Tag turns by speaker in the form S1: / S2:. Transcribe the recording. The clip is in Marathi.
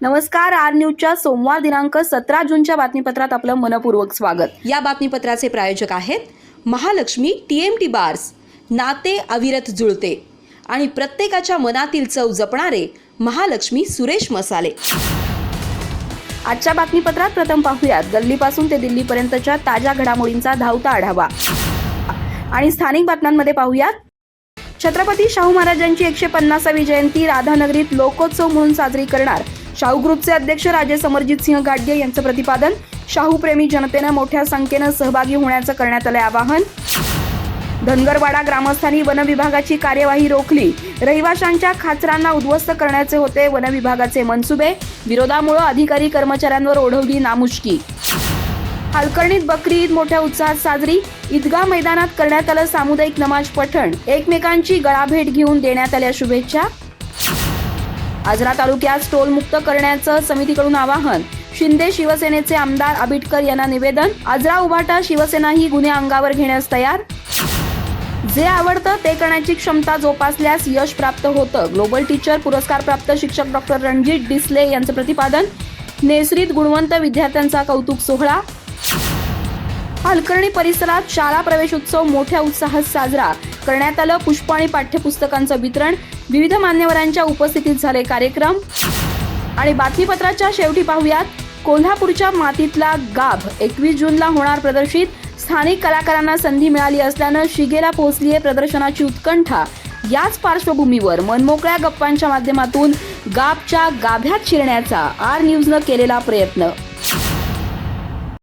S1: नमस्कार आर न्यूजच्या सोमवार दिनांक सतरा जूनच्या बातमीपत्रात आपलं मनपूर्वक स्वागत. या बातमीपत्राचे प्रायोजक आहेत Mahalakshmi T M T bars नाते अविरत जुळते आणि प्रत्येकाच्या मनातील चव जपणारे महालक्ष्मी सुरेश मसाले. आजच्या बातमीपत्रात प्रथम पाहूयात. गल्लीपासून ते दिल्लीपर्यंतच्या ताज्या घडामोडींचा धावता आढावा. आणि स्थानिक बातम्यांमध्ये पाहूयात. छत्रपती शाहू महाराजांची एकशे पन्नासावी जयंती राधानगरीत लोकोत्सव म्हणून साजरी करणार शाहू ग्रुपचे अध्यक्ष राजे समरजित सिंह गाडगे यांचं प्रतिपादन. शाहू प्रेमी जनतेनं मोठ्या संख्येनं सहभागी होण्याचं करण्यात आलं आवाहन. धनगरवाडा ग्रामस्थांनी वन विभागाची कार्यवाही रोखली. रहिवाशांच्या खाचरांना उद्ध्वस्त करण्याचे होते वनविभागाचे मनसुबे. विरोधामुळे अधिकारी कर्मचाऱ्यांवर ओढवली नामुष्की. हलकर्णीत बकरी ईद मोठ्या उत्साहात साजरी. ईदगाह मैदानात करण्यात आलं सामुदायिक नमाज पठण. एकमेकांची गळाभेट घेऊन देण्यात आल्या शुभेच्छा. आजरा तालुक्यात टोलमुक्त करण्याचं समितीकडून आवाहन. शिंदे शिवसेनेचे आमदार आबिटकर यांना निवेदन. आजरा उभाटा शिवसेना ही गुन्हे अंगावर घेण्यास तयार. जे आवडतं ते करण्याची क्षमता जोपासल्यास यश प्राप्त होतं. ग्लोबल टीचर पुरस्कार प्राप्त शिक्षक डॉक्टर रणजित डिसले यांचं प्रतिपादन. नेसरीत गुणवंत विद्यार्थ्यांचा कौतुक सोहळा. हलकर्णी परिसरात शाळा प्रवेश उत्सव मोठ्या उत्साहात साजरा. करण्यात आलं पुष्प आणि पाठ्यपुस्तकांचं वितरण. विविध मान्यवरांच्या उपस्थितीत झाले कार्यक्रम. आणि बातमीपत्राच्या शेवटी पाहूयात कोल्हापूरच्या मातीतला गाभ. एकवीस जूनला होणार प्रदर्शित. स्थानिक कलाकारांना संधी मिळाली असल्यानं शिगेला पोहोचली आहे प्रदर्शनाची उत्कंठा. याच पार्श्वभूमीवर मनमोकळ्या गप्पांच्या माध्यमातून गाबच्या गाभ्यात शिरण्याचा आर न्यूजनं केलेला प्रयत्न.